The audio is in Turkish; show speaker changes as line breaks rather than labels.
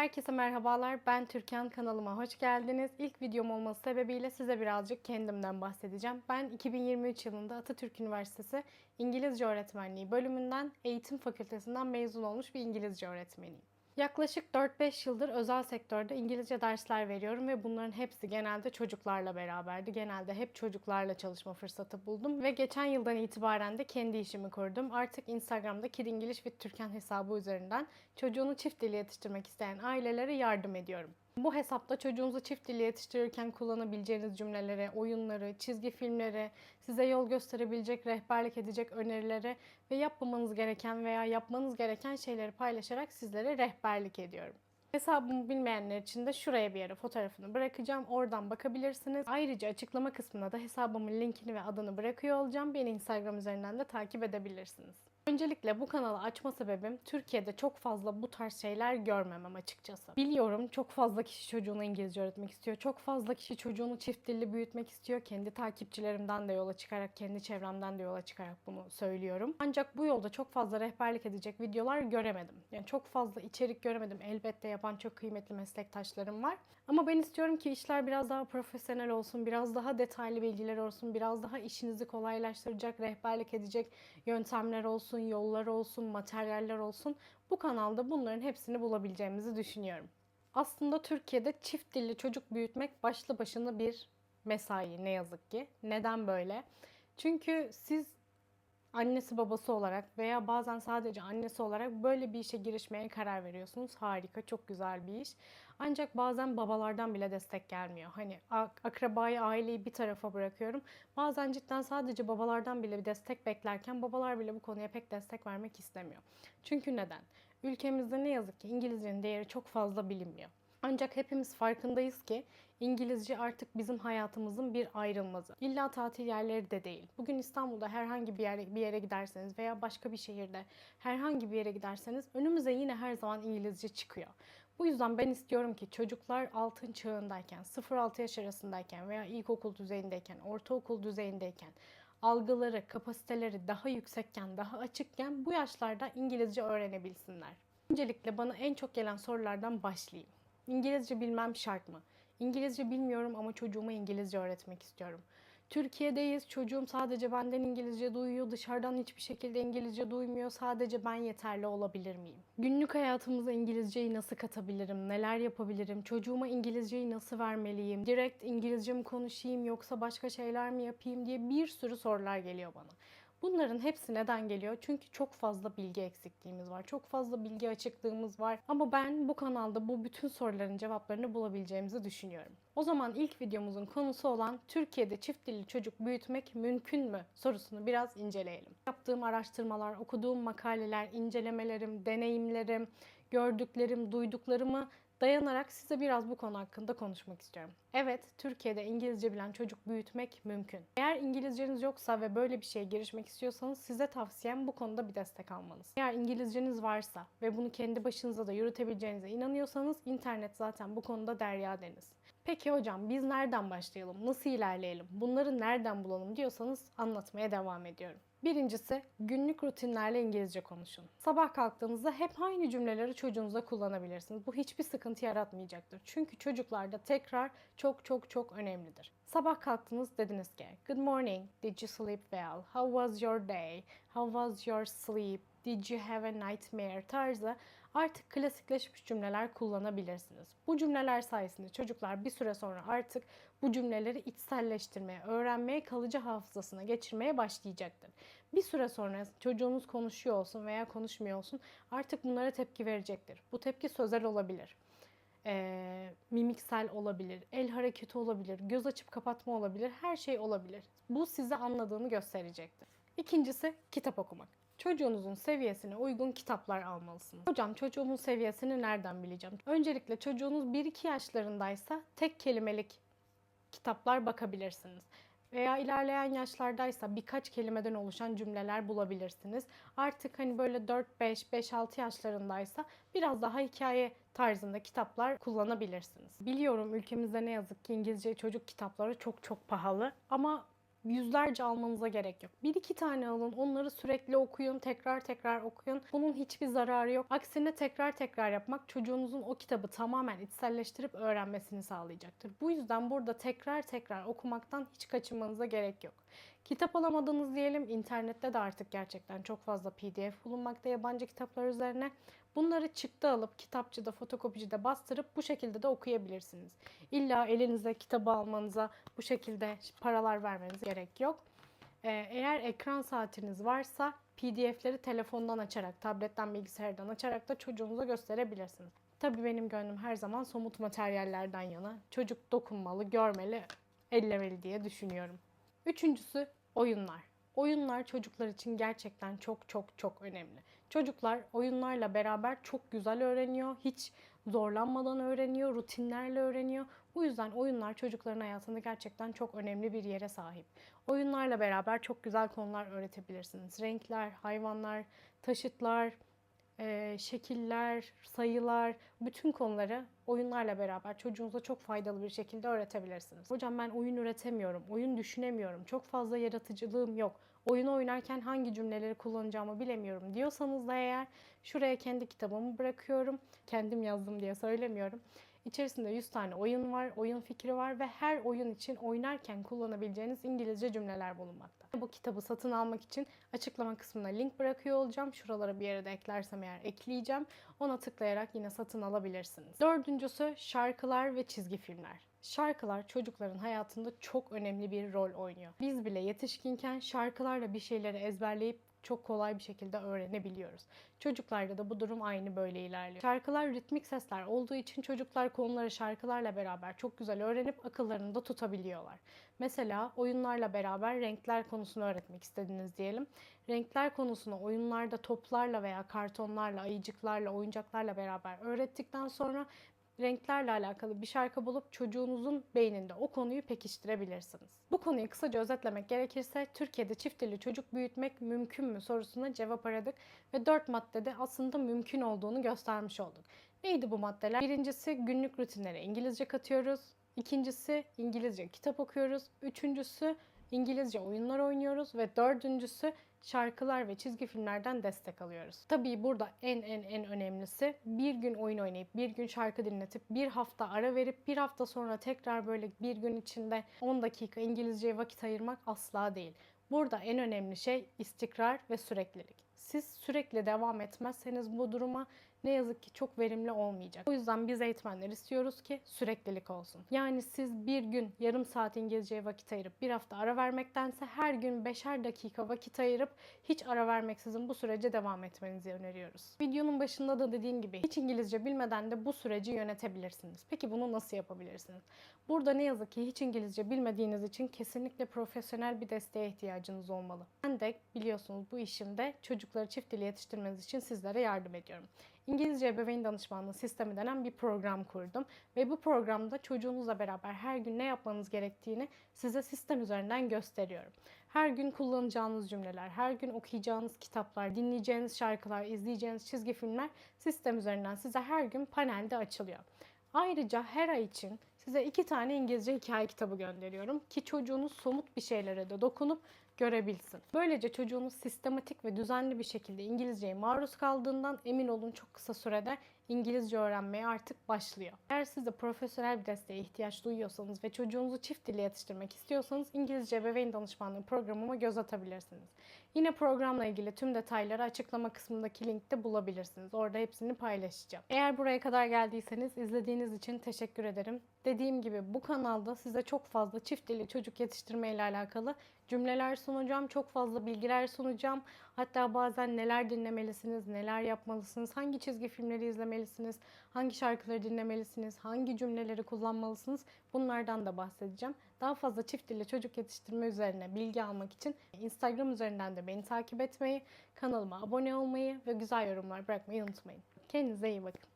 Herkese merhabalar. Ben Türkan kanalıma hoş geldiniz. İlk videom olması sebebiyle size birazcık kendimden bahsedeceğim. Ben 2023 yılında Atatürk Üniversitesi İngilizce Öğretmenliği bölümünden Eğitim Fakültesinden mezun olmuş bir İngilizce öğretmeniyim. Yaklaşık 4-5 yıldır özel sektörde İngilizce dersler veriyorum ve bunların hepsi genelde çocuklarla beraberdi. Genelde hep çocuklarla çalışma fırsatı buldum ve geçen yıldan itibaren de kendi işimi kurdum. Artık Instagram'da Kid English with Türkan hesabı üzerinden çocuğunu çift dili yetiştirmek isteyen ailelere yardım ediyorum. Bu hesapta çocuğunuzu çift dili yetiştirirken kullanabileceğiniz cümleleri, oyunları, çizgi filmleri, size yol gösterebilecek, rehberlik edecek önerileri ve yapmamanız gereken veya yapmanız gereken şeyleri paylaşarak sizlere rehberlik ediyorum. Hesabımı bilmeyenler için de şuraya bir yere fotoğrafını bırakacağım. Oradan bakabilirsiniz. Ayrıca açıklama kısmına da hesabımın linkini ve adını bırakıyor olacağım. Beni Instagram üzerinden de takip edebilirsiniz. Öncelikle bu kanalı açma sebebim Türkiye'de çok fazla bu tarz şeyler görmemem açıkçası. Biliyorum çok fazla kişi çocuğuna İngilizce öğretmek istiyor. Çok fazla kişi çocuğunu çift dilli büyütmek istiyor. Kendi takipçilerimden de yola çıkarak, kendi çevremden de yola çıkarak bunu söylüyorum. Ancak bu yolda çok fazla rehberlik edecek videolar göremedim. Yani çok fazla içerik göremedim. Elbette yapan çok kıymetli meslektaşlarım var. Ama ben istiyorum ki işler biraz daha profesyonel olsun, biraz daha detaylı bilgiler olsun, biraz daha işinizi kolaylaştıracak, rehberlik edecek yöntemler olsun, yollar olsun, materyaller olsun. Bu kanalda bunların hepsini bulabileceğimizi düşünüyorum. Aslında Türkiye'de çift dilli çocuk büyütmek başlı başına bir mesai ne yazık ki. Neden böyle? Çünkü siz annesi babası olarak veya bazen sadece annesi olarak böyle bir işe girişmeye karar veriyorsunuz. Harika, çok güzel bir iş. Ancak bazen babalardan bile destek gelmiyor. Hani ak- akrabayı, aileyi bir tarafa bırakıyorum. Bazen cidden sadece babalardan bile bir destek beklerken babalar bile bu konuya pek destek vermek istemiyor. Çünkü neden? Ülkemizde ne yazık ki İngilizcenin değeri çok fazla bilinmiyor. Ancak hepimiz farkındayız ki İngilizce artık bizim hayatımızın bir ayrılmazı. İlla tatil yerleri de değil. Bugün İstanbul'da herhangi bir yere, bir yere giderseniz veya başka bir şehirde herhangi bir yere giderseniz önümüze yine her zaman İngilizce çıkıyor. Bu yüzden ben istiyorum ki çocuklar altın çağındayken, 0-6 yaş arasındayken veya ilkokul düzeyindeyken, ortaokul düzeyindeyken algıları, kapasiteleri daha yüksekken, daha açıkken bu yaşlarda İngilizce öğrenebilsinler. Öncelikle bana en çok gelen sorulardan başlayayım. İngilizce bilmem şart mı? İngilizce bilmiyorum ama çocuğuma İngilizce öğretmek istiyorum. Türkiye'deyiz. Çocuğum sadece benden İngilizce duyuyor. Dışarıdan hiçbir şekilde İngilizce duymuyor. Sadece ben yeterli olabilir miyim? Günlük hayatımıza İngilizceyi nasıl katabilirim? Neler yapabilirim? Çocuğuma İngilizceyi nasıl vermeliyim? Direkt İngilizce mi konuşayım yoksa başka şeyler mi yapayım diye bir sürü sorular geliyor bana. Bunların hepsi neden geliyor? Çünkü çok fazla bilgi eksikliğimiz var. Çok fazla bilgi açıklığımız var. Ama ben bu kanalda bu bütün soruların cevaplarını bulabileceğimizi düşünüyorum. O zaman ilk videomuzun konusu olan Türkiye'de çift dilli çocuk büyütmek mümkün mü sorusunu biraz inceleyelim. Yaptığım araştırmalar, okuduğum makaleler, incelemelerim, deneyimlerim, gördüklerim, duyduklarımı dayanarak size biraz bu konu hakkında konuşmak istiyorum. Evet, Türkiye'de İngilizce bilen çocuk büyütmek mümkün. Eğer İngilizceniz yoksa ve böyle bir şeye girişmek istiyorsanız size tavsiyem bu konuda bir destek almanız. Eğer İngilizceniz varsa ve bunu kendi başınıza da yürütebileceğinize inanıyorsanız internet zaten bu konuda derya deniz. Peki hocam biz nereden başlayalım? Nasıl ilerleyelim? Bunları nereden bulalım diyorsanız anlatmaya devam ediyorum. Birincisi günlük rutinlerle İngilizce konuşun. Sabah kalktığınızda hep aynı cümleleri çocuğunuza kullanabilirsiniz. Bu hiçbir sıkıntı yaratmayacaktır. Çünkü çocuklarda tekrar çok çok çok önemlidir. Sabah kalktınız dediniz ki Good morning, did you sleep well? How was your day? How was your sleep? Did you have a nightmare tarzı artık klasikleşmiş cümleler kullanabilirsiniz. Bu cümleler sayesinde çocuklar bir süre sonra artık bu cümleleri içselleştirmeye, öğrenmeye, kalıcı hafızasına geçirmeye başlayacaktır. Bir süre sonra çocuğunuz konuşuyor olsun veya konuşmuyor olsun artık bunlara tepki verecektir. Bu tepki sözel olabilir. E, mimiksel olabilir, el hareketi olabilir, göz açıp kapatma olabilir, her şey olabilir. Bu size anladığını gösterecektir. İkincisi kitap okumak. Çocuğunuzun seviyesine uygun kitaplar almalısınız. Hocam çocuğumun seviyesini nereden bileceğim? Öncelikle çocuğunuz 1-2 yaşlarındaysa tek kelimelik kitaplar bakabilirsiniz. Veya ilerleyen yaşlardaysa birkaç kelimeden oluşan cümleler bulabilirsiniz. Artık hani böyle 4-5, 5-6 yaşlarındaysa biraz daha hikaye tarzında kitaplar kullanabilirsiniz. Biliyorum ülkemizde ne yazık ki İngilizce çocuk kitapları çok çok pahalı ama yüzlerce almanıza gerek yok. Bir iki tane alın, onları sürekli okuyun, tekrar tekrar okuyun. Bunun hiçbir zararı yok. Aksine tekrar tekrar yapmak çocuğunuzun o kitabı tamamen içselleştirip öğrenmesini sağlayacaktır. Bu yüzden burada tekrar tekrar okumaktan hiç kaçınmanıza gerek yok. Kitap alamadınız diyelim. internette de artık gerçekten çok fazla PDF bulunmakta yabancı kitaplar üzerine. Bunları çıktı alıp kitapçıda, fotokopicide bastırıp bu şekilde de okuyabilirsiniz. İlla elinize kitabı almanıza bu şekilde paralar vermenize gerek yok. Ee, eğer ekran saatiniz varsa PDF'leri telefondan açarak, tabletten, bilgisayardan açarak da çocuğunuza gösterebilirsiniz. Tabii benim gönlüm her zaman somut materyallerden yana. Çocuk dokunmalı, görmeli, ellemeli diye düşünüyorum. Üçüncüsü oyunlar. Oyunlar çocuklar için gerçekten çok çok çok önemli. Çocuklar oyunlarla beraber çok güzel öğreniyor. Hiç zorlanmadan öğreniyor, rutinlerle öğreniyor. Bu yüzden oyunlar çocukların hayatında gerçekten çok önemli bir yere sahip. Oyunlarla beraber çok güzel konular öğretebilirsiniz. Renkler, hayvanlar, taşıtlar, e, şekiller, sayılar, bütün konuları oyunlarla beraber çocuğunuza çok faydalı bir şekilde öğretebilirsiniz. Hocam ben oyun üretemiyorum, oyun düşünemiyorum, çok fazla yaratıcılığım yok. Oyun oynarken hangi cümleleri kullanacağımı bilemiyorum diyorsanız da eğer şuraya kendi kitabımı bırakıyorum. Kendim yazdım diye söylemiyorum. İçerisinde 100 tane oyun var, oyun fikri var ve her oyun için oynarken kullanabileceğiniz İngilizce cümleler bulunmakta. Bu kitabı satın almak için açıklama kısmına link bırakıyor olacağım. Şuralara bir yere de eklersem eğer ekleyeceğim. Ona tıklayarak yine satın alabilirsiniz. Dördüncüsü şarkılar ve çizgi filmler. Şarkılar çocukların hayatında çok önemli bir rol oynuyor. Biz bile yetişkinken şarkılarla bir şeyleri ezberleyip çok kolay bir şekilde öğrenebiliyoruz. Çocuklarda da bu durum aynı böyle ilerliyor. Şarkılar ritmik sesler olduğu için çocuklar konuları şarkılarla beraber çok güzel öğrenip akıllarında tutabiliyorlar. Mesela oyunlarla beraber renkler konusunu öğretmek istediniz diyelim. Renkler konusunu oyunlarda toplarla veya kartonlarla, ayıcıklarla, oyuncaklarla beraber öğrettikten sonra renklerle alakalı bir şarkı bulup çocuğunuzun beyninde o konuyu pekiştirebilirsiniz. Bu konuyu kısaca özetlemek gerekirse Türkiye'de çift dilli çocuk büyütmek mümkün mü sorusuna cevap aradık ve dört maddede aslında mümkün olduğunu göstermiş olduk. Neydi bu maddeler? Birincisi günlük rutinlere İngilizce katıyoruz. İkincisi İngilizce kitap okuyoruz. Üçüncüsü İngilizce oyunlar oynuyoruz ve dördüncüsü şarkılar ve çizgi filmlerden destek alıyoruz. Tabii burada en en en önemlisi bir gün oyun oynayıp bir gün şarkı dinletip bir hafta ara verip bir hafta sonra tekrar böyle bir gün içinde 10 dakika İngilizceye vakit ayırmak asla değil. Burada en önemli şey istikrar ve süreklilik. Siz sürekli devam etmezseniz bu duruma ne yazık ki çok verimli olmayacak. O yüzden biz eğitmenler istiyoruz ki süreklilik olsun. Yani siz bir gün yarım saat İngilizceye vakit ayırıp bir hafta ara vermektense her gün beşer dakika vakit ayırıp hiç ara vermeksizin bu sürece devam etmenizi öneriyoruz. Videonun başında da dediğim gibi hiç İngilizce bilmeden de bu süreci yönetebilirsiniz. Peki bunu nasıl yapabilirsiniz? Burada ne yazık ki hiç İngilizce bilmediğiniz için kesinlikle profesyonel bir desteğe ihtiyacınız olmalı. Ben de biliyorsunuz bu işimde çocukları çift dili yetiştirmeniz için sizlere yardım ediyorum. İngilizce Ebeveyn Danışmanlığı Sistemi denen bir program kurdum. Ve bu programda çocuğunuzla beraber her gün ne yapmanız gerektiğini size sistem üzerinden gösteriyorum. Her gün kullanacağınız cümleler, her gün okuyacağınız kitaplar, dinleyeceğiniz şarkılar, izleyeceğiniz çizgi filmler sistem üzerinden size her gün panelde açılıyor. Ayrıca her ay için size iki tane İngilizce hikaye kitabı gönderiyorum ki çocuğunuz somut bir şeylere de dokunup görebilsin. Böylece çocuğunuz sistematik ve düzenli bir şekilde İngilizceye maruz kaldığından emin olun çok kısa sürede İngilizce öğrenmeye artık başlıyor. Eğer siz de profesyonel bir desteğe ihtiyaç duyuyorsanız ve çocuğunuzu çift dili yetiştirmek istiyorsanız İngilizce Ebeveyn Danışmanlığı programıma göz atabilirsiniz. Yine programla ilgili tüm detayları açıklama kısmındaki linkte bulabilirsiniz. Orada hepsini paylaşacağım. Eğer buraya kadar geldiyseniz izlediğiniz için teşekkür ederim. Dediğim gibi bu kanalda size çok fazla çift dili çocuk yetiştirme ile alakalı cümleler sunacağım. Çok fazla bilgiler sunacağım. Hatta bazen neler dinlemelisiniz, neler yapmalısınız, hangi çizgi filmleri izlemelisiniz, hangi şarkıları dinlemelisiniz, hangi cümleleri kullanmalısınız bunlardan da bahsedeceğim. Daha fazla çift dili çocuk yetiştirme üzerine bilgi almak için Instagram üzerinden de beni takip etmeyi, kanalıma abone olmayı ve güzel yorumlar bırakmayı unutmayın. Kendinize iyi bakın.